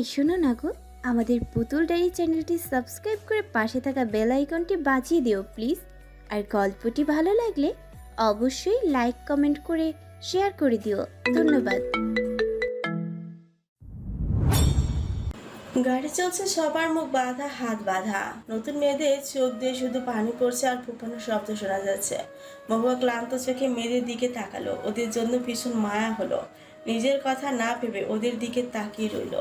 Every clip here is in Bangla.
এই শোনো না গো, আমাদের পুতুল ডায়েরি চ্যানেলটি সাবস্ক্রাইব করে পাশে থাকা বেল আইকনটি বাজিয়ে দিও প্লিজ। আর গল্পটি ভালো লাগলে অবশ্যই লাইক, কমেন্ট করে শেয়ার করে দিও। ধন্যবাদ। গাড়ি চলছে সবার মুখ বাঁধা, হাত বাঁধা। নতুন মেয়েদের চোখ দিয়ে শুধু পানি পড়ছে আর ফুপানোর শব্দ শোনা যাচ্ছে। মহুয়া ক্লান্ত চোখে মেয়েদের দিকে তাকালো, ওদের জন্য ভীষণ মায়া হলো। নিজের কথা না ভেবে ওদের দিকে তাকিয়ে রইল।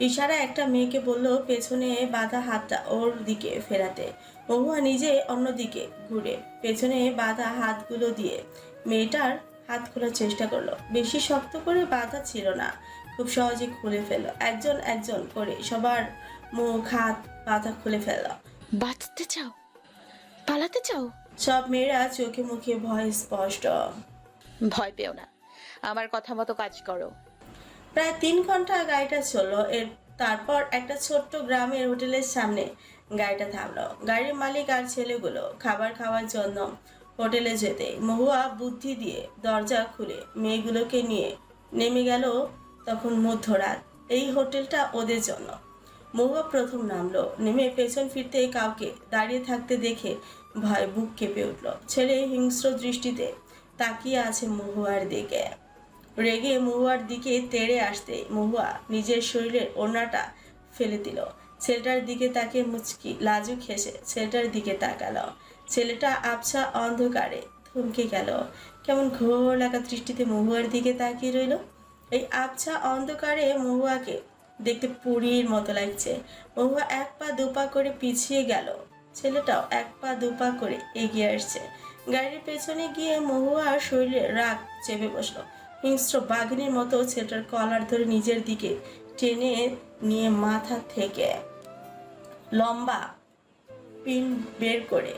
ইশারা একটা মেয়েকে বলল পেছনে বাঁধা হাতটা ওর দিকে ফেরাতে। মহুয়া নিজে অন্যদিকে ঘুরে পেছনে বাঁধা হাতগুলো দিয়ে মেয়েটার হাত খোলার চেষ্টা করল। বেশি শক্ত করে বাঁধা ছিল না খুব সহজে খুলে ফেলল। একজন একজন করে সবার মুখ হাত পাতা খুলে ফেলল। বাঁচতে চাও? পালাতে চাও? সব মেয়েরা চোখে মুখে ভয় স্পষ্ট। ভয় পেও না। আমার কথা মতো কাজ করো। প্রায় তিন ঘণ্টা গাড়িটা চলল, এর তারপর একটা ছোট্ট গ্রামের হোটেলের সামনে গাড়িটা থামলো। গাড়ির মালিক আর ছেলেগুলো খাবার খাওয়ার জন্য হোটেলে যেতে মহুয়া বুদ্ধি দিয়ে দরজা খুলে মেয়েগুলোকে নিয়ে নেমে গেল তখন মধ্যরাত। এই হোটেলটা ওদের জন্য। মহুয়া প্রথম নামলো, নেমে পেছন ফিরতে কাউকে দাঁড়িয়ে থাকতে দেখে ভয় বুক কেঁপে উঠল। ছেলে হিংস্র দৃষ্টিতে তাকিয়ে আছে মহুয়ার দিকে। রেগে মহুয়ার দিকে তেড়ে আসতে মহুয়া নিজের শরীরের ওড়নাটা ফেলে দিল। ছেলেটার দিকে তাকে মুচকি লাজুক হেসে ছেলেটার দিকে তাকালো। ছেলেটা আবছা অন্ধকারে থমকে গেল। কেমন ঘোর লাগা দৃষ্টিতে মহুয়ার দিকে তাকিয়ে রইল। এই আবছা অন্ধকারে মহুয়াকে দেখতে পুরীর মতো লাগছে। মহুয়া এক পা দুপা করে পিছিয়ে গেল। ছেলেটাও এক পা দুপা করে এগিয়ে আসছে। গাড়ির পেছনে গিয়ে মহুয়ার শরীরে রাগ চেপে বসল। হিংস্র বাঘিনীর মতো ছেলেটার কলার ধরে নিজের দিকে টেনে নিয়ে মাথা থেকে লম্বা পিন বের করে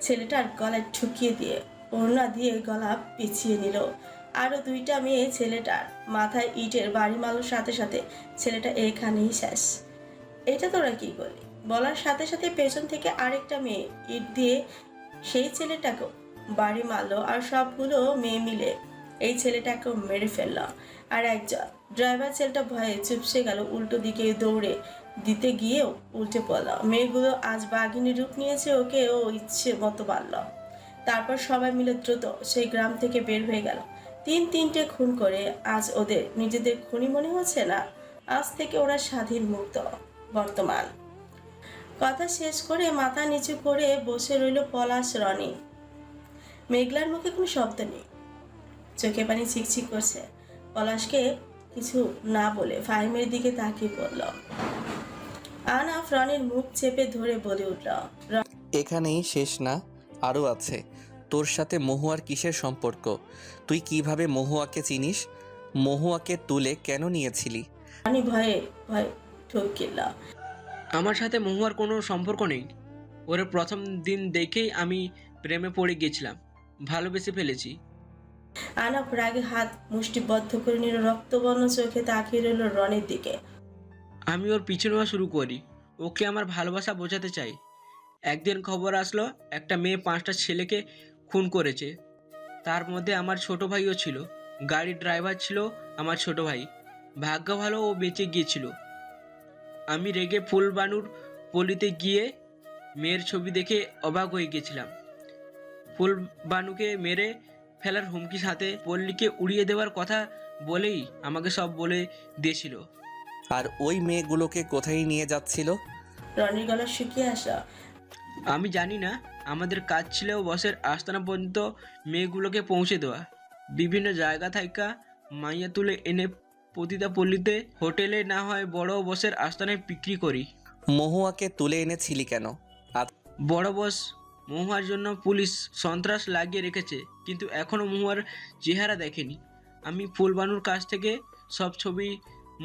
ছেলেটার গলায় ঠুকিয়ে দিয়ে ওড়না দিয়ে গলা পিছিয়ে নিল। আরও দুইটা মেয়ে ছেলেটার মাথায় ইটের বাড়ি মালোর সাথে সাথে ছেলেটা এখানেই শেষ। এটা তোরা কি করলি? বলার সাথে সাথে পেছন থেকে আরেকটা মেয়ে ইট দিয়ে সেই ছেলেটাকেও বাড়ি মারলো আর সবগুলো মেয়ে মিলে ছেলেটাকেও মেরে ফেলল আর একজন ড্রাইভার ছেলেটা ভয়ে চুপসে গেল, উল্টো দিকে দৌড়ে দিতে গিয়েও উল্টে পড়ল। মেয়েগুলো আজ বাঘিনী রূপ নিয়েছে ওকে ও ইচ্ছে মতো মারল। তারপর সবাই মিলে দ্রুত সেই গ্রাম থেকে বের হয়ে গেল। তিন তিনটে খুন করে আজ ওদের নিজেদের খুনি মনে হচ্ছে না? আজ থেকে ওরা স্বাধীন মুক্ত, বর্তমান। কথা শেষ করে মাথা নিচু করে বসে রইল পলাশ রনি। মেঘলার মুখে কোনো শব্দ নেই। চোখে পানি চিকচিক করছে। পলাশকে কিছু না বলে ফাহিমের দিকে তাকিয়ে পড়ল আনাফ রনির মুখ চেপে ধরে বলে উঠল এখানেই শেষ না আরও আছে। তোর সাথে মহুয়ার কিসের সম্পর্ক? তুই কীভাবে মহুয়াকে চিনিস? মহুয়াকে তুলে কেন নিয়েছিলি? রনি ভয়ে ভয়ে ঠকিল আমার সাথে মহুয়ার কোনো সম্পর্ক নেই। ওরে প্রথম দিন দেখেই আমি প্রেমে পড়ে গেছিলাম। ভালোবেসে ফেলেছি। আনাফ রাগে হাত মুষ্টিবদ্ধ করে নিল, রক্তবর্ণ চোখে তাকিয়ে রইল রনির দিকে। আমি ওর পিছু নেওয়া শুরু করি। ওকে আমার ভালোবাসা বোঝাতে চাই। একদিন খবর আসলো, একটা মেয়ে পাঁচটা ছেলেকে খুন করেছে। তার মধ্যে আমার ছোট ভাইও ছিল। গাড়ির ড্রাইভার ছিল আমার ছোট ভাই। ভাগ্য ভালো ও বেঁচে গিয়েছিল। আমি রেগে ফুলবানুর পলিতে গিয়ে মেয়ের ছবি দেখে অবাক হয়ে গেছিলাম। ফুলবানুকে মেরে ফেলার হুমকি সাথে পল্লীকে উড়িয়ে দেওয়ার কথা বলেই আমাকে সব বলে দিয়েছিল। আর ওই মেয়েগুলোকে কোথায় নিয়ে যাচ্ছিল? রনির গলা শুকিয়ে আসলো আমি জানি না আমাদের কাজ ছিল বসের আস্তানা পর্যন্ত মেয়েগুলোকে পৌঁছে দেওয়া। বিভিন্ন জায়গা থাইকা মাইয়া তুলে এনে প্রতিটা পল্লীতে হোটেলে না হয় বড় বসের আস্তানায় বিক্রি করি। মহুয়াকে তুলে এনেছিলি কেন? আর বড় বস মহুয়ার জন্য পুলিশ সন্ত্রাস লাগিয়ে রেখেছে, কিন্তু এখনও মহুয়ার চেহারা দেখেনি। আমি ফুলবানুর কাছ থেকে সব ছবি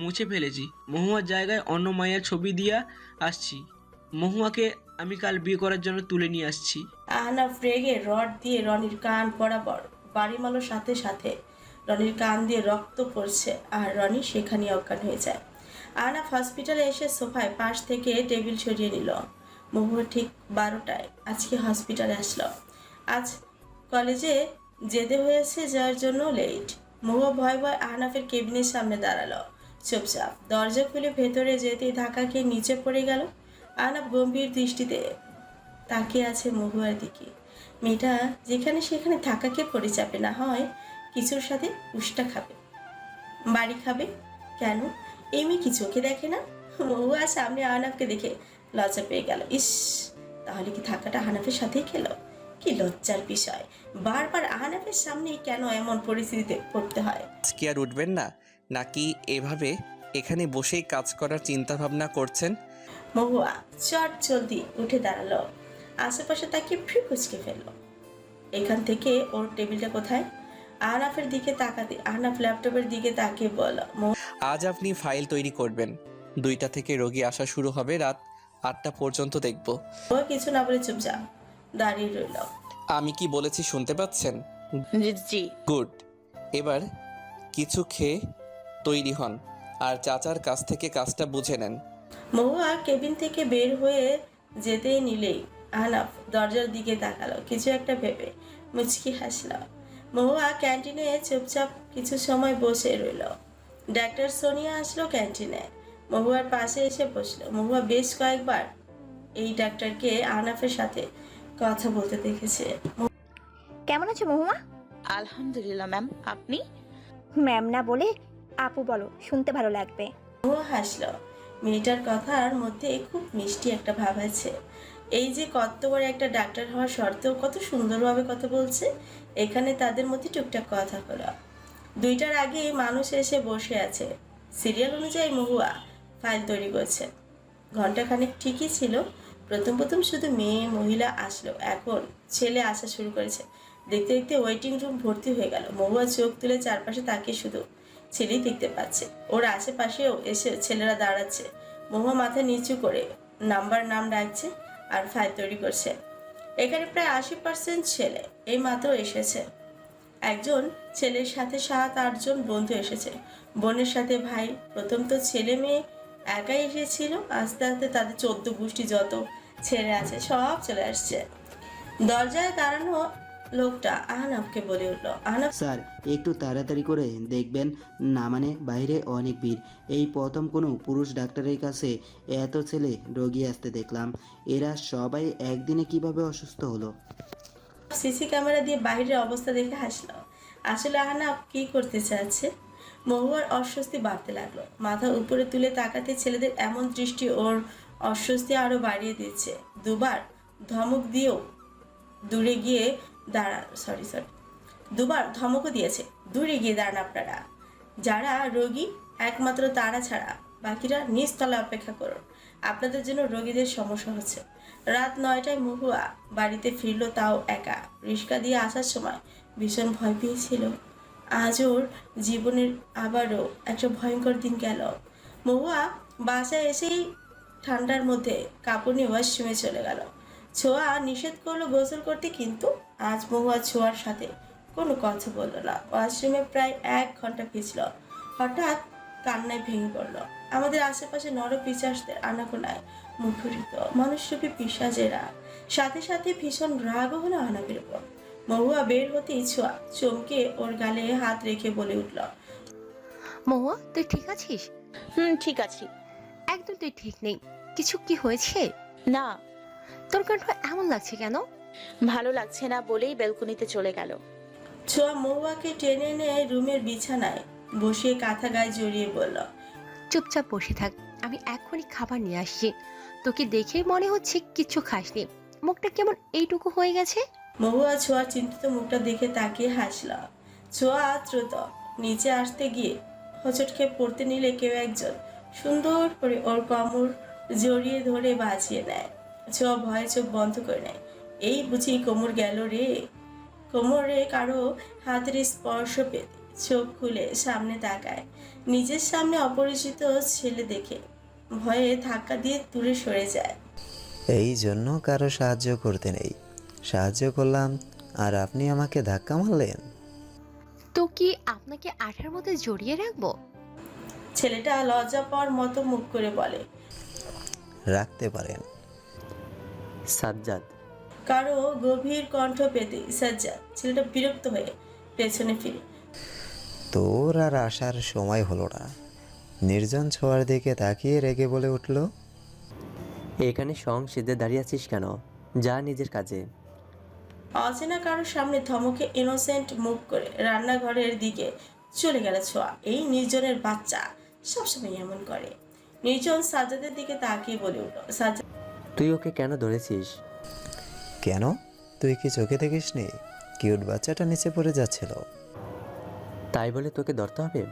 মুছে ফেলেছি। মহুয়ার জায়গায় অন্য মায়ের ছবি দিয়া আসছি। মহুয়াকে আমি কাল বিয়ে করার জন্য তুলে নিয়ে আসছি। আহনাফ রেগে রড দিয়ে রনির কান বরাবর বাড়ি মালোর সাথে সাথে রনির কান দিয়ে রক্ত পড়ছে আর রনি সেখানে অজ্ঞান হয়ে যায়। আহনাফ হসপিটালে এসে সোফায় পাশ থেকে টেবিল সরিয়ে নিল। মহুয়া ঠিক বারোটায় আজকে হসপিটালে আসলো। আজ কলেজে যেতে হয়েছে যার জন্য লেট মহুয়া ভয় ভয় আহনাফের কেবিনের সামনে দাঁড়াল। চুপচাপ দরজা খুলে ভেতরে যেতেই ধাক্কা খেয়ে নিচে পড়ে গেল। আহনাফ গম্ভীর দৃষ্টিতে তাকিয়ে আছে মহুয়ার দিকে। মেয়েটা যেখানে সেখানে ধাক্কা খেয়ে পড়ে যাবে না হয় কিছুর সাথে উষ্টা খাবে। বাড়ি খাবে? কেন? এই মেয়ে কি চোখে দেখে না? মহুয়া সামনে আহনাফকে দেখে লজ্জা পেয়ে গেল। ইস তাহলে কি ধাক্কাটা আহনাফের সাথেই খেলো? কি লজ্জার বিষয়। বারবার আহনাফের সামনে কেন এমন পরিস্থিতিতে পড়তে হয়? কি আর উঠবেন না? নাকি এভাবে এখানে বসেই কাজ করার চিন্তা ভাবনা করছেন? মহুয়া চট জলদি উঠে দাঁড়াল। আশেপাশে তাকে ফ্রি কুচকে ফেলল। এখান থেকে ওর টেবিলটা কোথায়? আহনাফের দিকে তাকাতে আহনাফ ল্যাপটপের দিকে তাকিয়ে বলল আজ আপনি ফাইল তৈরি করবেন। দুইটা থেকে রোগী আসা শুরু হবে রাত আটটা পর্যন্ত দেখব। কিছু না বলে চুপচাপ দাঁড়িয়ে রইল। আমি কি বলেছি শুনতে পাচ্ছেন? জি জি। গুড। এবার কিছু খেয়ে তৈরি হন আর চাচার কাছ থেকে কাজটা বুঝে নেন। মহুয়া কেবিন থেকে বের হয়ে যেতেই নিলেই আহনাফ দরজার দিকে তাকালো কিছু একটা ভেবে মুচকি হাসল। মহুয়া ক্যান্টিনে চুপচাপ কিছু সময় বসে রইল। ডাক্তার সোনিয়া আসলো ক্যান্টিনে। মহুয়ার পাশে এসে বসল। মহুয়া বেশ কয়েকবার এই ডাক্তারকে আহনাফের সাথে কথা বলতে দেখেছে। কেমন আছো মহুয়া? আলহামদুলিল্লাহ ম্যাম। আপনি? ম্যাম না বলে আপু বলো শুনতে ভালো লাগবে। মহুয়া হাসলো। মেয়েটার কথার মধ্যে খুব মিষ্টি একটা ভাব আছে। এই যে কত বড় একটা ডাক্তার হওয়ার সত্ত্বেও কত সুন্দরভাবে কথা বলছে এখানে তাদের মধ্যে টুকটাক কথা হলো দুইটার আগে মানুষ এসে বসে আছে। সিরিয়াল অনুযায়ী মহুয়া ফাইল তৈরি করছে। ঘন্টাখানেক ঠিকই ছিল। প্রথম প্রথম শুধু মেয়ে, মহিলা আসলো। এখন ছেলে আসা শুরু করেছে। দেখতে দেখতে ওয়েটিং রুম ভর্তি হয়ে গেল। মহুয়া চোখ তুলে চারপাশে তাকিয়ে শুধু ছেলেই দেখতে পাচ্ছে। ওর আশেপাশেও এসে ছেলেরা দাঁড়াচ্ছে। মহুয়া মাথা নিচু করে নাম্বার নাম ডাকছে আর ফাইল তৈরি করছে। এখানে প্রায় আশি পার্সেন্ট ছেলে। এই মাত্র এসেছে। একজন ছেলের সাথে সাত আটজন বন্ধু এসেছে। বোনের সাথে ভাই, প্রথম তো ছেলে মেয়ে একাই এসেছিল আস্তে আস্তে তাদের চোদ্দ গোষ্ঠী যত ছেড়ে আছে সব চলে আসছে। দরজায় দাঁড়ানো লোকটা আহনাফকে বলে উঠল আহনাফ স্যার একটু তাড়াতাড়ি করে দেখবেন না মানে বাইরে অনেক ভিড়। এই প্রথম কোনো পুরুষ ডাক্তারের কাছে এত ছেলে রোগী আসতে দেখলাম। এরা সবাই একদিনে কীভাবে অসুস্থ হলো? সিসি ক্যামেরা দিয়ে বাইরের অবস্থা দেখে হাসলো। আসলে আহনাফ কি করতে চাচ্ছে? মহুয়ার অস্বস্তি বাড়তে লাগল। মাথা উপরে তুলে তাকাতে ছেলেদের এমন দৃষ্টি ওর অস্বস্তি আরও বাড়িয়ে দিচ্ছে। দুবার ধমক দিয়েও দূরে গিয়ে দাঁড়ান সরি সরি দুবার ধমকও দিয়েছে, দূরে গিয়ে দাঁড়ান আপনারা। যারা রোগী, একমাত্র তারা ছাড়া। বাকিরা নিচতলা অপেক্ষা করুন। আপনাদের জন্য রোগীদের সমস্যা হচ্ছে। রাত নয়টায় মহুয়া বাড়িতে ফিরল তাও একা। রিক্সা দিয়ে আসার সময় ভীষণ ভয় পেয়েছিল। আজ ওর জীবনের আবারও একটা ভয়ঙ্কর দিন গেল। মহুয়া বাসায় এসেই ঠান্ডার মধ্যে কাপড় নিয়ে ওয়াশরুমে চলে গেল। ছোঁয়া নিষেধ করল গোসল করতে, কিন্তু আজ মহুয়া ছোঁয়ার সাথে কোনো কথা বলল না। ওয়াশরুমে প্রায় এক ঘণ্টা ভিজল হঠাৎ কান্নায় ভেঙে পড়ল। আমাদের আশেপাশে নর পিচাসদের আনাগোনায় মুখরিত মানুষরূপী পিসাজেরা। সাথে সাথে ভীষণ রাগও হলো আনাবের উপর। মহুয়া বের হতেই ছোঁয়া চমকে ওর গালে হাত রেখে বলে উঠল মহুয়া তুই ঠিক আছিস? হুম ঠিক আছি। একদম তুই ঠিক নেই। কিছু কি হয়েছে? না। তোর কণ্ঠ এমন লাগছে কেন? ভালো লাগছে না বলেই বেলকুনিতে চলে গেল। ছোঁয়া মহুয়াকে টেনে এনে রুমের বিছানায় বসিয়ে কাঁথা গায়ে জড়িয়ে বলল চুপচাপ বসে থাক আমি এখনই খাবার নিয়ে আসছি। তোকে দেখে মনে হচ্ছে কিচ্ছু খাসনি। মুখটা কেমন এইটুকু হয়ে গেছে? মহুয়া ছোঁয়ার চিন্তিত মুখটা দেখে তাকিয়ে হাসল ছোঁয়া দ্রুত নিচে আসতে গিয়ে হোঁচট খেয়ে পড়তে নিলে কেউ একজন সুন্দর করে ওর কোমর জড়িয়ে ধরে বাঁচিয়ে নেয়। ছোঁয়া ভয়ে চোখ বন্ধ করে নেয়। এই বুঝি কোমর গেল রে? কোমরে কারও হাতের স্পর্শ পেতে চোখ খুলে সামনে তাকায়। নিজের সামনে অপরিচিত ছেলে দেখে ভয়ে ধাক্কা দিয়ে দূরে সরে যায়। এই জন্য কারও সাহায্য করতে নেই। সাহায্য করলাম আর আপনি আমাকে ধাক্কা মারলেন। তো কি আপনাকে আঠার মধ্যে জড়িয়ে রাখব? ছেলেটা লজ্জা পাওয়ার মতো মুখ করে বলে রাখতে পারেন। সাজ্জাদ। কারও গভীর কণ্ঠ পেতে সাজ্জাদ ছেলেটা বিরক্ত হয়ে পেছনে ফিরে। তোর আর আসার সময় হলো না। নির্জন ছোঁয়ার দিকে তাকিয়ে রেগে বলে উঠল এখানে সং সেজে দাঁড়িয়ে আছিস কেন? যা নিজের কাজে। অচেনা কারোর সামনে ধমকে ইনোসেন্ট মুখ করে রান্নাঘরের দিকে চলে গেল ছোঁয়া। এই নির্জনের বাচ্চা সবসময় এমন করে। নির্জন সাজ্জাদের দিকে তাকিয়ে বলে উঠল সাজ্জাদ তুই ওকে কেন ধরেছিস? কেন? তুই কি চোখে দেখিসনি? কিউট বাচ্চাটা নিচে পড়ে যাচ্ছিল। তাই বলে তোকে ধরতে হবে?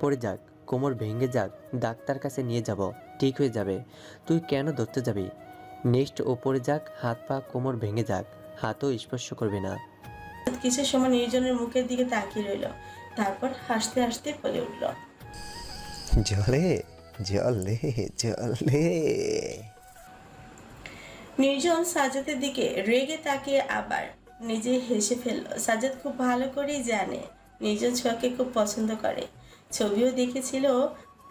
পড়ে যাক কোমর ভেঙে যাক ডাক্তার কাছে নিয়ে যাব ঠিক হয়ে যাবে। তুই কেন ধরতে যাবি? নেক্সট ও ওপরে যাক হাত পা কোমর ভেঙে যাক। হাতও স্পর্শ করবে না। কিছু সময় নির্জনের মুখের দিকে তাকিয়ে রইল। তারপর হাসতে হাসতে বলে উঠল জলে জলে জলে। নির্জন সাজাদের দিকে রেগে তাকিয়ে আবার নিজে হেসে ফেলল। সাজাদ খুব ভালো করেই জানে নির্জন ছোঁয়াকে খুব পছন্দ করে। ছবিও দেখেছিল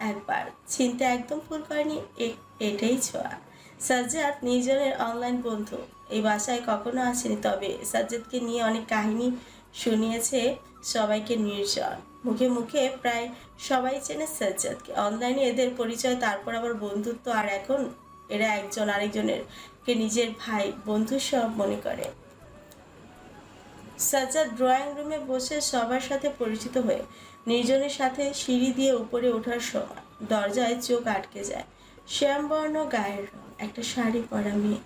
একবার চিন্তা একদম ফুল করেনি এ- এটাই ছোঁয়া। সাজ্জাদ নির্জনের অনলাইন বন্ধু। এই বাসায় কখনো আসেনি, তবে সাজ্জাদকে নিয়ে অনেক কাহিনী শুনিয়েছে সবাইকে নির্জন। মুখে মুখে প্রায় সবাই চেনে সাজ্জাদকে। অনলাইনে এদের পরিচয়, তারপর আবার বন্ধুত্ব, আর এখন এরা একজন আরেকজনের কে নিজের ভাই, বন্ধু সব মনে করে। সাজ্জাদ ড্রয়িং রুমে বসে সবার সাথে পরিচিত হয়ে নির্জনের সাথে সিঁড়ি দিয়ে উপরে ওঠার সময় দরজায় চোখ আটকে যায়। শ্যামবর্ণ গায়ের রং। একটা শাড়ি পরা মেয়ে।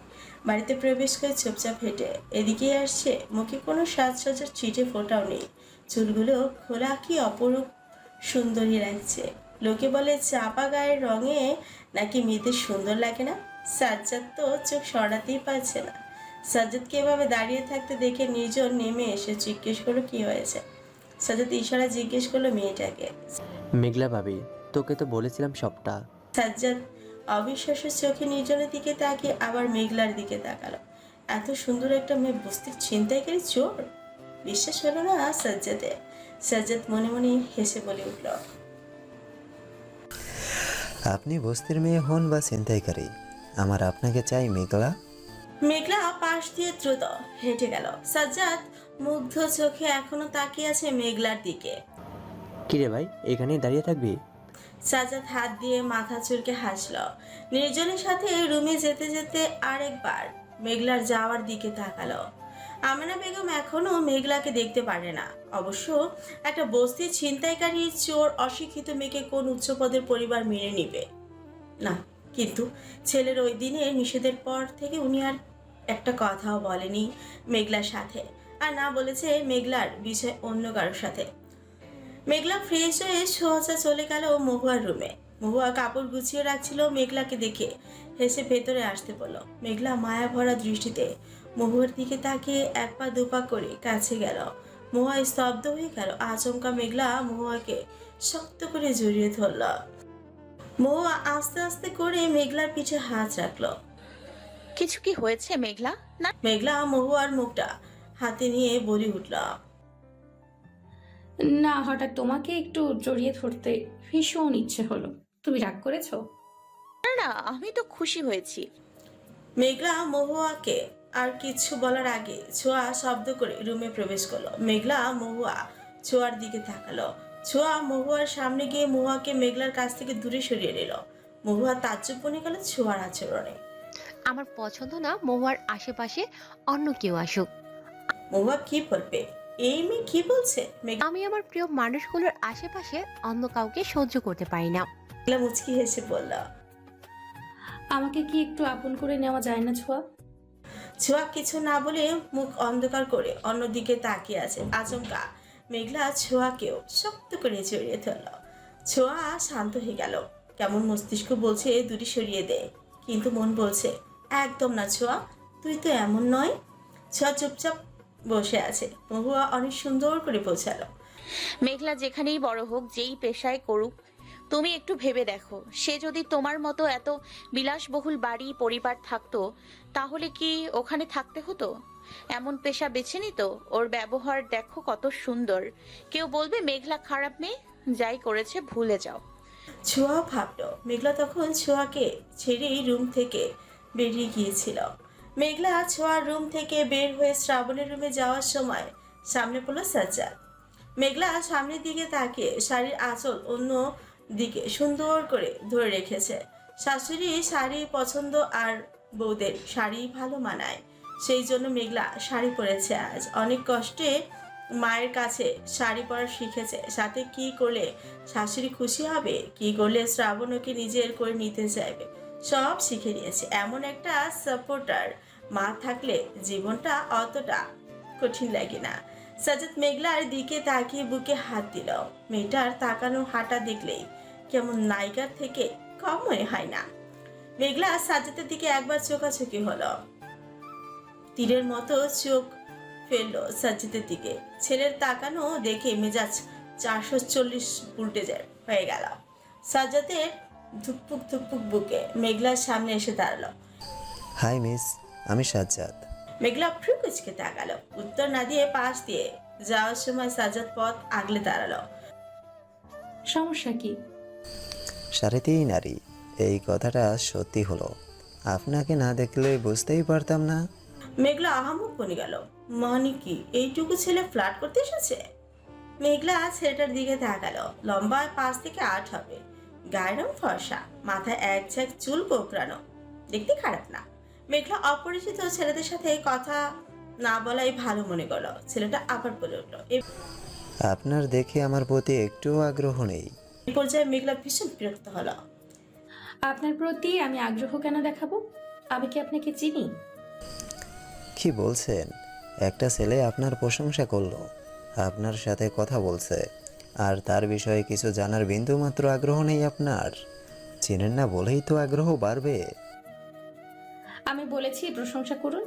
বাড়িতে প্রবেশ করে চুপচাপ হেঁটে এদিকেই আসছে। মুখে কোনো সাজসজ্জার ছিটে ফোটাও নেই। চুলগুলো খোলা কি অপরূপ সুন্দরী লাগছে। লোকে বলে চাপা গায়ের রঙে নাকি মেয়েদের সুন্দর লাগে না? সাজ্জাদ তো চোখ সরাতেই পারছে না। সাজ্জাদকে এভাবে দাঁড়িয়ে থাকতে দেখে নির্জন নেমে এসে জিজ্ঞেস করল কি হয়েছে? সাজ্জাদ ইশারা জিজ্ঞেস করল মেয়েটাকে? মেঘলা ভাবি তোকে তো বলেছিলাম সবটা। সাজ্জাদ অবিশ্বাসের চোখে নির্জনের দিকে তাকিয়ে আবার মেঘলার দিকে তাকালো। এত সুন্দর একটা মেয়ে বস্তির ছিনতাইকারী চোর। বিশ্বাস হলো না সাজ্জাদের? সাজ্জাদ মনে মনে হেসে বলে উঠল আপনি বস্তির মেয়ে হন বা ছিনতাইকারী আমার আপনাকে চাই মেঘলা? মেঘলা পাশ দিয়ে দ্রুত হেঁটে গেল। সাজ্জাদ মুগ্ধ চোখে এখনও তাকিয়ে আছে মেঘলার দিকে। কিরে ভাই এখানেই দাঁড়িয়ে থাকবি? সাজাদ হাত দিয়ে মাথা চুলকে হাসল। নির্জনের সাথে রুমে যেতে যেতে আরেকবার মেঘলার যাওয়ার দিকে তাকালো। আমেনা বেগম এখনও মেঘলাকে দেখতে পারে না। অবশ্য একটা বস্তির ছিনতাইকারী চোর অশিক্ষিত মেয়েকে কোন উচ্চপদের পরিবার মেনে নিবে? না, কিন্তু ছেলের ওই দিনের নিষেধের পর থেকে উনি আর একটা কথাও বলেনি মেঘলার সাথে। আর না বলেছে মেঘলার বিষয় অন্য কারোর সাথে। মেঘলা ফ্রেশ হয়ে সোজা চলে গেল মহুয়ার রুমে মহুয়া কাপড় গুছিয়ে রাখছিল মেঘলাকে দেখে। হেসে ভেতরে আসতে বলল মেঘলা মায়া ভরা দৃষ্টিতে। মহুয়ার দিকে তাকিয়ে এক পা দুপা করে কাছে গেল। মহুয়া স্তব্ধ হয়ে গেল। আচমকা মেঘলা মহুয়াকে শক্ত করে জড়িয়ে ধরল। মহুয়া আস্তে আস্তে করে মেঘলার পিঠে হাত রাখল। কিছু কি হয়েছে মেঘলা? না মেঘলা মহুয়ার মুখটা হাতে নিয়ে বলি উঠল না হঠাৎ তোমাকে একটু জড়িয়ে ধরতে ভীষণ ইচ্ছে হলো। তুমি রাগ করেছ? না না আমি তো খুশি হয়েছি। মেঘলা মহুয়াকে আর কিছু বলার আগে ছোঁয়া শব্দ করে রুমে প্রবেশ করল। মেঘলা মহুয়া ছোঁয়ার দিকে তাকালো। ছোঁয়া মহুয়ার সামনে গিয়ে মহুয়াকে মেঘলার কাছ থেকে দূরে সরিয়ে নিল। মহুয়া তাজ্জব বনে গেল ছোঁয়ার আচরণে। আমার পছন্দ না মহুয়ার আশেপাশে অন্য কেউ আসুক। মহুয়া কি বলবে? এই মেয়ে কি বলছে? মেঘলা আমি আমার প্রিয় মানুষগুলোর আশেপাশে অন্য কাউকে সহ্য করতে পারি না। মুচকি হেসে বলল আমাকে কি একটু আপন করে নেওয়া যায় না ছোঁয়া? ছোঁয়া কিছু না বলে মুখ অন্ধকার করে অন্যদিকে তাকিয়ে আছে। আচমকা মেঘলা ছোঁয়াকেও শক্ত করে জড়িয়ে ধরল। ছোঁয়া শান্ত হয়ে গেল। কেমন মস্তিষ্ক বলছে দূরে সরিয়ে দে। কিন্তু মন বলছে একদম না ছোঁয়া তুই তো এমন নয়। ছোঁয়া চুপচাপ বসে আছে। মহুয়া অনেক সুন্দর করে বোঝালো। মেঘলা যেখানেই বড় হোক যেই পেশায় করুক তুমি একটু ভেবে দেখো। সে যদি তোমার মতো এত বিলাসবহুল বাড়ি পরিবার থাকতো তাহলে কি ওখানে থাকতে হতো? এমন পেশা বেছে নিত? ওর ব্যবহার দেখো কত সুন্দর। কেউ বলবে মেঘলা খারাপ মেয়ে যাই করেছে ভুলে যাও। ছোঁয়া ভাবলো। মেঘলা তখন ছোঁয়াকে ছেড়েই রুম থেকে বেরিয়ে গিয়েছিল। মেঘলা ছোঁয়ার রুম থেকে বের হয়ে শ্রাবণের রুমে যাওয়ার সময় সামনে পড়ল সাজ্জাদ। মেঘলা সামনের দিকে তাকিয়ে শাড়ির আঁচল অন্য দিকে সুন্দর করে ধরে রেখেছে। শাশুড়ি শাড়ি পছন্দ আর বউদের শাড়ি ভালো মানায়, সেই জন্য মেঘলা শাড়ি পরেছে আজ। অনেক কষ্টে মায়ের কাছে শাড়ি পরা শিখেছে। সাথে কি করলে শাশুড়ি খুশি হবে? কি করলে শ্রাবণ ওকে নিজের করে নিতে চাইবে? সব শিখে নিয়েছে। এমন একটা সাপোর্টার মা থাকলে জীবনটা অতটা কঠিন লাগে না। সাজাদ মেঘলার দিকে তাকিয়ে বুকে হাত দিল। মেয়েটার তাকানো হাঁটা দেখলেই কেমন নায়িকার থেকে কম মনে হয় না। মেঘলা সাজাদের দিকে একবার চোখাচোখি হলো। তীরের মতো চোখ ফেলল সাজ্জিদের দিকে। ছেলের তাকানো দেখে মেজাজ চারশো চল্লিশ উল্টে যায়, হয়ে গেল। সাজ্জাদের ধুকপুক ধুকপুক বুকে মেঘলার সামনে এসে দাঁড়াল। হাই মিস আমি সাজ্জাদ। মেঘলা ফ্রু কুচকে তাকালো। উত্তর না দিয়ে পাশ দিয়ে যাওয়ার সময় সাজ্জাদ পথ আগলে দাঁড়াল। সমস্যা কি? সারিতেই নারী এই কথাটা সত্যি হলো। আপনাকে না দেখলে বুঝতেই পারতাম না। মেঘলা আহামুক বনে গেল। মানে কি এইটুকু ছেলে ফ্লার্ট করতে এসেছে? মেঘলা ছেলেটার দিকে তাকালো। লম্বায় পাঁচ থেকে আট হবে। গায়ের রং ফর্সা মাথায় এক ঝাঁক চুল কোকড়ানো দেখতে খারাপ না। মেঘলা অপরিচিত ছেলেদের সাথে কথা না বলাই ভালো মনে করল। ছেলেটা আবার বলে উঠল আপনার দেখে আমার প্রতি একটুও আগ্রহ নেই। পর্যায়ে মেঘলা ভীষণ বিরক্ত হলো। আপনার প্রতি আমি আগ্রহ কেন দেখাবো? আমি কি আপনাকে চিনি? কি বলছেন? একটা ছেলে আপনার প্রশংসা করল। আপনার সাথে কথা বলছে। আর তার বিষয়ে কিছু জানার বিন্দুমাত্র আগ্রহ নেই আপনার। চেনেন না বলেই তো আগ্রহ বাড়বে। আমি বলেছি প্রশংসা করুন।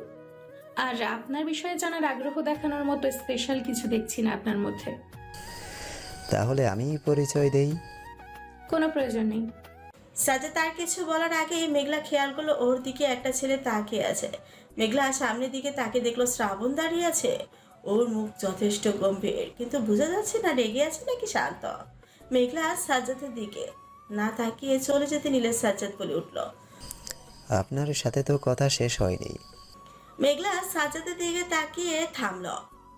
আর আপনার বিষয়ে জানার আগ্রহ দেখানোর মতো স্পেশাল কিছু দেখছি না আপনার মধ্যে। তাহলে আমি পরিচয় দেই। কোনো প্রয়োজন নেই। সাজে তার কিছু বলার আগেই মেঘলা খেয়াল করল ওর দিকে একটা ছেলে তাকিয়ে আছে। মেঘলা সামনের দিকে তাকে দেখল শ্রাবণ দাঁড়িয়ে আছে। ওর মুখ যথেষ্ট গম্ভীর কিন্তু বোঝা যাচ্ছে না রেগে আছে নাকি শান্ত। মেঘলা সাজ্জাদের দিকে না তাকিয়ে চলে যেতে নিলে সাজ্জাদ বলে উঠল। আপনার সাথে তো কথা শেষ হয়নি। মেঘলা সাজ্জাদের দিকে তাকিয়ে থামল।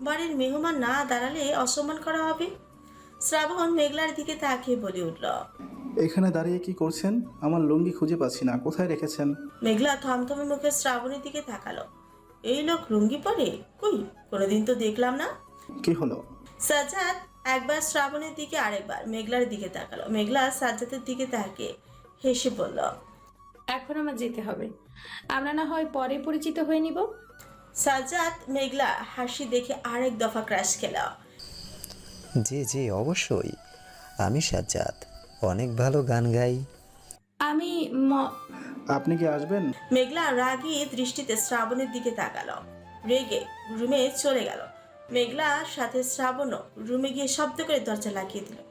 বাড়ির মেহমান না দাঁড়ালে অসম্মান করা হবে? শ্রাবণ মেঘলার দিকে তাকিয়ে বলে উঠল। এখানে দাঁড়িয়ে কি করছেন? আমার লুঙ্গি খুঁজে পাচ্ছি না কোথায় রেখেছেন? মেঘলা থমথমে মুখে শ্রাবণের দিকে তাকালো। এই লোক লুঙ্গি পরে? কই? কোনোদিন তো দেখলাম না। কি হলো? সাজ্জাদ একবার শ্রাবণের দিকে আরেকবার মেঘলার দিকে তাকালো। মেঘলা সাজ্জাদের দিকে তাকিয়ে হেসে বলল এখন আমার যেতে হবে। আমরা না হয় পরে পরিচিত হয়ে নিব? সাজ্জাদ মেঘলা হাসি দেখে আরেক দফা ক্রাশ খেলা। জি জি অবশ্যই। আমি সাজ্জাদ অনেক ভালো গান গাই। আমি ম- আপনি কি আসবেন? মেঘলা রাগী দৃষ্টিতে শ্রাবণের দিকে তাকালো। রেগে রুমে চলে গেল। মেঘলা সাথে শ্রাবণও রুমে গিয়ে শব্দ করে দরজা লাগিয়ে দিল।